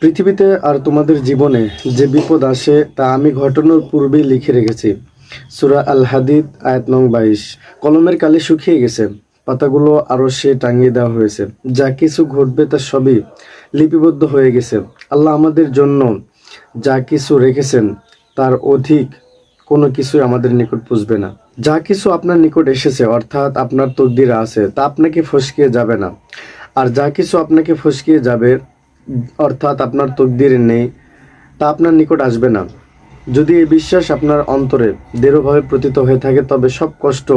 পৃথিবীতে আর তোমাদের জীবনে যে বিপদ আসে তা আমি ঘটনার পূর্বেই লিখে রেখেছি। সুরা আল হাদিদ আয়াত নং বাইশ। কলমের কালি শুকিয়ে গেছে, পাতাগুলো আরও সে টাঙিয়ে দেওয়া হয়েছে। যা কিছু ঘটবে তা সবই লিপিবদ্ধ হয়ে গেছে। আল্লাহ আমাদের জন্য যা কিছু রেখেছেন, তার অধিক কোনো কিছুই আমাদের নিকট পুষবে না। যা কিছু আপনার নিকট এসেছে, অর্থাৎ আপনার তকদিরে আছে, তা আপনাকে ফসকিয়ে যাবে না। আর যা কিছু আপনাকে ফসকিয়ে যাবে অর্থাৎ আপনার তকদিরে নেই, তা আপনার নিকট আসবে না। যদি এই বিশ্বাস আপনার অন্তরে দৃঢ়ভাবে প্রতীত হয়ে থাকে, তবে সব কষ্ট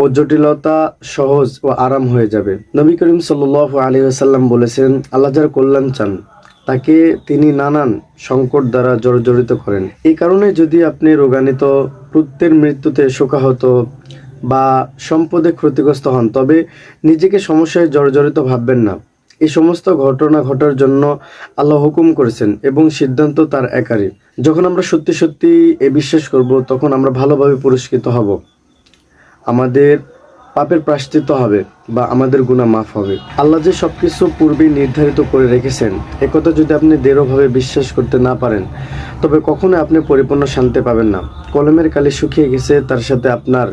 ও জটিলতা সহজ ও আরাম হয়ে যাবে। নবী করিম সাল্লাহ আলী আসাল্লাম বলেছেন, আল্লাহ যার কল্যাণ চান, তাকে তিনি নানান সংকট দ্বারা জর্জরিত করেন। এই কারণে যদি আপনি রোগানিত পুত্রের মৃত্যুতে শোকাহত বা সম্পদে ক্ষতিগ্রস্ত হন, তবে নিজেকে সমস্যায় জর্জরিত ভাববেন না। এই সমস্ত ঘটনা ঘটার জন্য আল্লাহ হুকুম করেছেন এবং সিদ্ধান্ত তার একারই। যখন আমরা সত্যি সত্যি এ বিশ্বাস করব, তখন আমরা ভালোভাবে পুরস্কৃত হব। আমাদের পাপের প্রাশ্চিত্য হবে বা আমাদের গুণা মাফ হবে। আল্লাহ যে সবকিছু পূর্বেই নির্ধারিত করে রেখেছেন একথা যদি আপনি দৃঢ়ভাবে বিশ্বাস করতে না পারেন, তবে কখনো আপনি পরিপূর্ণ শান্তি পাবেন না। কলমের কালি শুকিয়ে গেছে, তার সাথে আপনার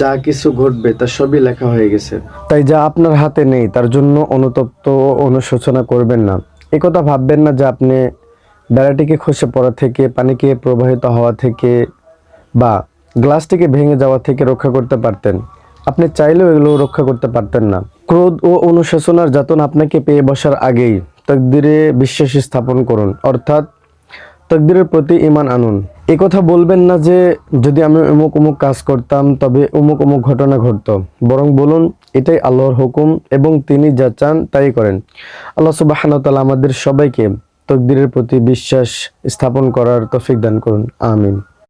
যা কিছু ঘটবে তা সবই লেখা হয়ে গেছে। তাই যা আপনার হাতে নেই, তার জন্য অনুতপ্ত অনুশোচনা করবেন না। একথা ভাববেন না যে আপনি বেড়াটিকে খসে পড়া থেকে পানিকে প্রবাহিত হওয়া থেকে বা গ্লাসটিকে ভেঙে যাওয়া থেকে রক্ষা করতে পারতেন। আপনি চাইলেও এগুলো রক্ষা করতে পারতেন না। ক্রোধ ও অনুশোচনার যাতন আপনাকে পেয়ে বসার আগেই তকদিরে বিশ্বাস স্থাপন করুন, অর্থাৎ তকদিরের প্রতি ইমান আনুন। এ কথা বলবেন না যে যদি আমি অমুক অমুক কাজ করতাম, তবে অমুক অমুক ঘটনা ঘটত। বরং বলুন, এটাই আল্লাহর হুকুম এবং তিনি যা চান তাই করেন। আল্লাহ সুবাহ আমাদের সবাইকে তকদিরের প্রতি বিশ্বাস স্থাপন করার তফিক দান করুন। আমিন।